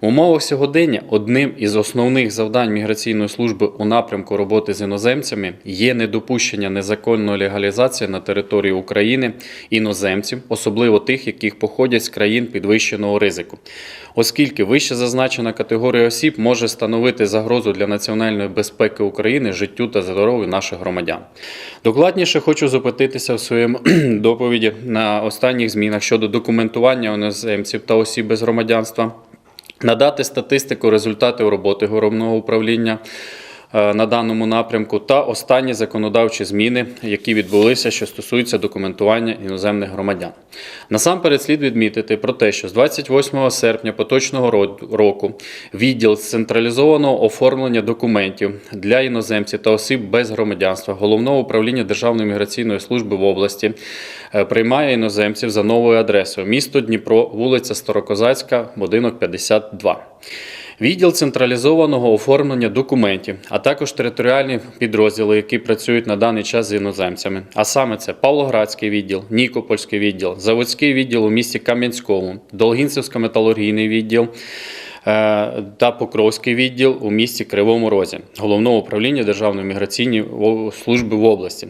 В умовах сьогодення одним із основних завдань міграційної служби у напрямку роботи з іноземцями є недопущення незаконної легалізації на території України іноземців, особливо тих, яких походять з країн підвищеного ризику, оскільки вище зазначена категорія осіб може становити загрозу для національної безпеки України, життю та здоров'ю наших громадян. Докладніше хочу зупинитися в своєму доповіді на останніх змінах щодо документування іноземців та осіб без громадянства. Надати статистику результатів роботи головного управління на даному напрямку та останні законодавчі зміни, які відбулися, що стосуються документування іноземних громадян. Насамперед слід відмітити про те, що з 28 серпня поточного ро- року відділ централізованого оформлення документів для іноземців та осіб без громадянства головного управління Державної міграційної служби в області е, приймає іноземців за новою адресою місто Дніпро, вулиця Старокозацька, будинок 52. Відділ централізованого оформлення документів, а також територіальні підрозділи, які працюють на даний час з іноземцями. А саме це Павлоградський відділ, Нікопольський відділ, Заводський відділ у місті Кам'янському, Долгінцевсько-металургійний відділ та Покровський відділ у місті Кривому Розі, головного управління Державної міграційної служби в області,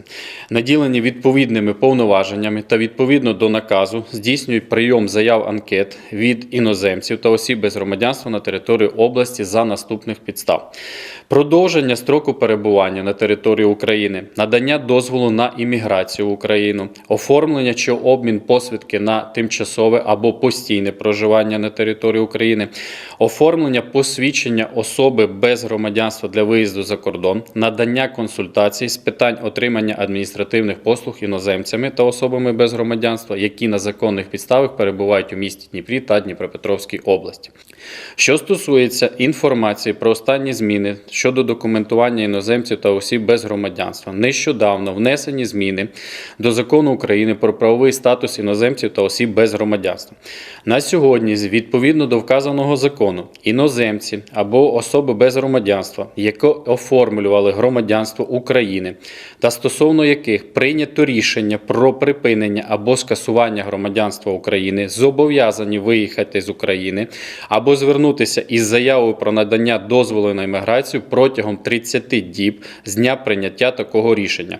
наділені відповідними повноваженнями та відповідно до наказу здійснюють прийом заяв анкет від іноземців та осіб без громадянства на території області за наступних підстав: продовження строку перебування на території України, надання дозволу на імміграцію в Україну, оформлення чи обмін посвідки на тимчасове або постійне проживання на території України, оформлення посвідчення особи без громадянства для виїзду за кордон, надання консультацій з питань отримання адміністративних послуг іноземцями та особами без громадянства, які на законних підставах перебувають у місті Дніпрі та Дніпропетровській області. Що стосується інформації про останні зміни щодо документування іноземців та осіб без громадянства, нещодавно внесені зміни до закону України про правовий статус іноземців та осіб без громадянства. На сьогодні, відповідно до вказаного закону, іноземці або особи без громадянства, які оформлювали громадянство України та стосовно яких прийнято рішення про припинення або скасування громадянства України, зобов'язані виїхати з України або звернутися із заявою про надання дозволу на імміграцію протягом 30 діб з дня прийняття такого рішення.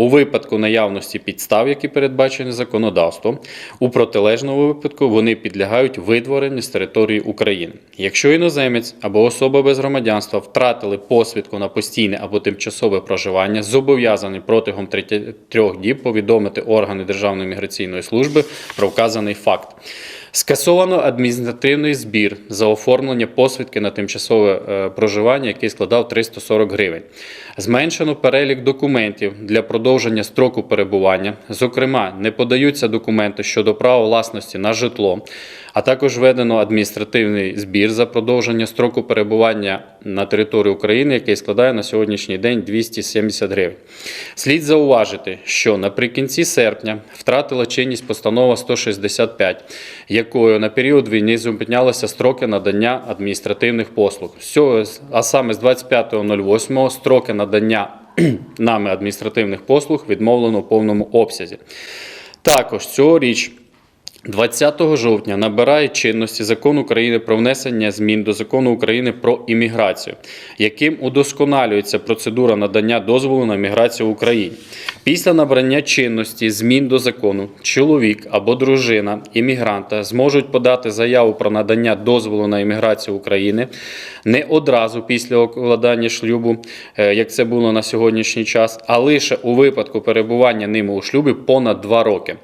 У випадку наявності підстав, які передбачені законодавством, у протилежному випадку вони підлягають видворенню з території України. Якщо іноземець або особа без громадянства втратили посвідку на постійне або тимчасове проживання, зобов'язаний протягом 33 діб повідомити органи Державної міграційної служби про вказаний факт. Скасовано адміністративний збір за оформлення посвідки на тимчасове е, проживання, який складав 340 гривень. Зменшено перелік документів для продовження строку перебування. Зокрема, не подаються документи щодо права власності на житло, а також введено адміністративний збір за продовження строку перебування на території України, який складає на сьогоднішній день 270 гривень. Слід зауважити, що наприкінці серпня втратила чинність постанова 165, якою на період війни зупинялися строки надання адміністративних послуг. А саме з 25.08 строки надання нами адміністративних послуг відмовлено в повному обсязі. Також цьогоріч 20 жовтня набирає чинності закон України про внесення змін до закону України про імміграцію, яким удосконалюється процедура надання дозволу на міграцію в Україні. Після набрання чинності змін до закону чоловік або дружина іммігранта зможуть подати заяву про надання дозволу на імміграцію України не одразу після укладання шлюбу, е, як це було на сьогоднішній час, а лише у випадку перебування ними у шлюбі понад два роки.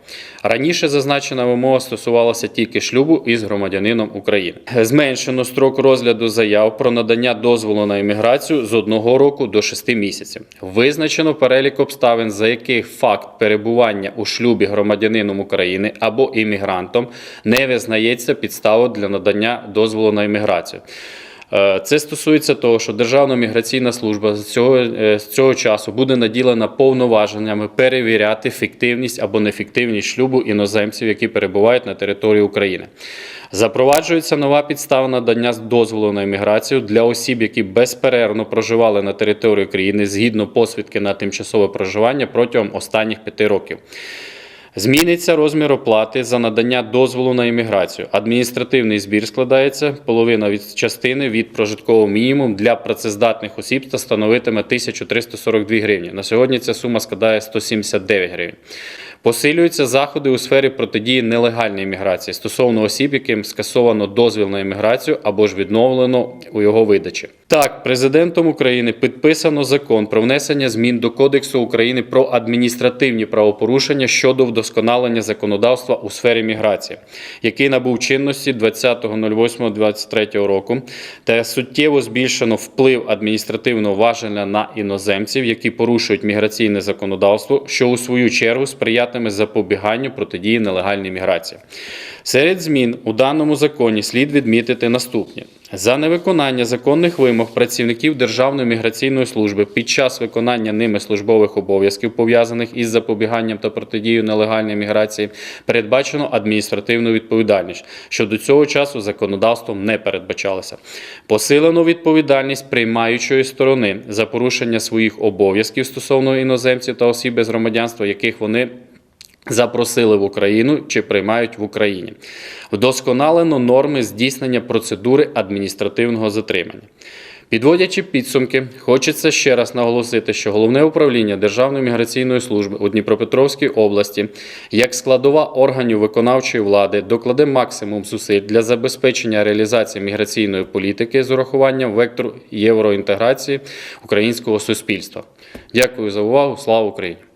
Раніше зазначена вимога стосувалася тільки шлюбу із громадянином України. Зменшено строк розгляду заяв про надання дозволу на імміграцію з одного року до шести місяців. Визначено перелік обставин, за яких факт перебування у шлюбі громадянином України або іммігрантом не визнається підставою для надання дозволу на імміграцію. Е, Це стосується того, що Державна міграційна служба з цього, е, з цього часу буде наділена повноваженнями перевіряти фіктивність або неефективність шлюбу іноземців, які перебувають на території України. Запроваджується нова підстава надання дозволу на імміграцію для осіб, які безперервно проживали на території України згідно посвідки на тимчасове проживання протягом останніх п'яти років. Зміниться розмір оплати за надання дозволу на імміграцію. Адміністративний збір складається половина від частини від прожиткового мінімуму для працездатних осіб та становитиме 1342 гривні. На сьогодні ця сума складає 179 гривень. Посилюються заходи у сфері протидії нелегальній імміграції стосовно осіб, яким скасовано дозвіл на імміграцію або ж відновлено у його видачі. Так, президентом України підписано закон про внесення змін до Кодексу України про адміністративні правопорушення щодо вдосконалення законодавства у сфері міграції, який набув чинності 20.08.23 року, та суттєво збільшено вплив адміністративного важеля на іноземців, які порушують міграційне законодавство, що у свою чергу сприятиме запобіганню протидії нелегальній міграції. Серед змін у даному законі слід відмітити наступні: за невиконання законних вимог працівників Державної міграційної служби під час виконання ними службових обов'язків, пов'язаних із запобіганням та протидією нелегальній міграції, передбачено адміністративну відповідальність, що до цього часу законодавством не передбачалося. Посилено відповідальність приймаючої сторони за порушення своїх обов'язків стосовно іноземців та осіб без громадянства, яких вони запросили в Україну чи приймають в Україні. Вдосконалено норми здійснення процедури адміністративного затримання. Підводячи підсумки, хочеться ще раз наголосити, що головне управління Державної міграційної служби у Дніпропетровській області, як складова органів виконавчої влади, докладе максимум зусиль для забезпечення реалізації міграційної політики з урахуванням вектору євроінтеграції українського суспільства. Дякую за увагу. Слава Україні!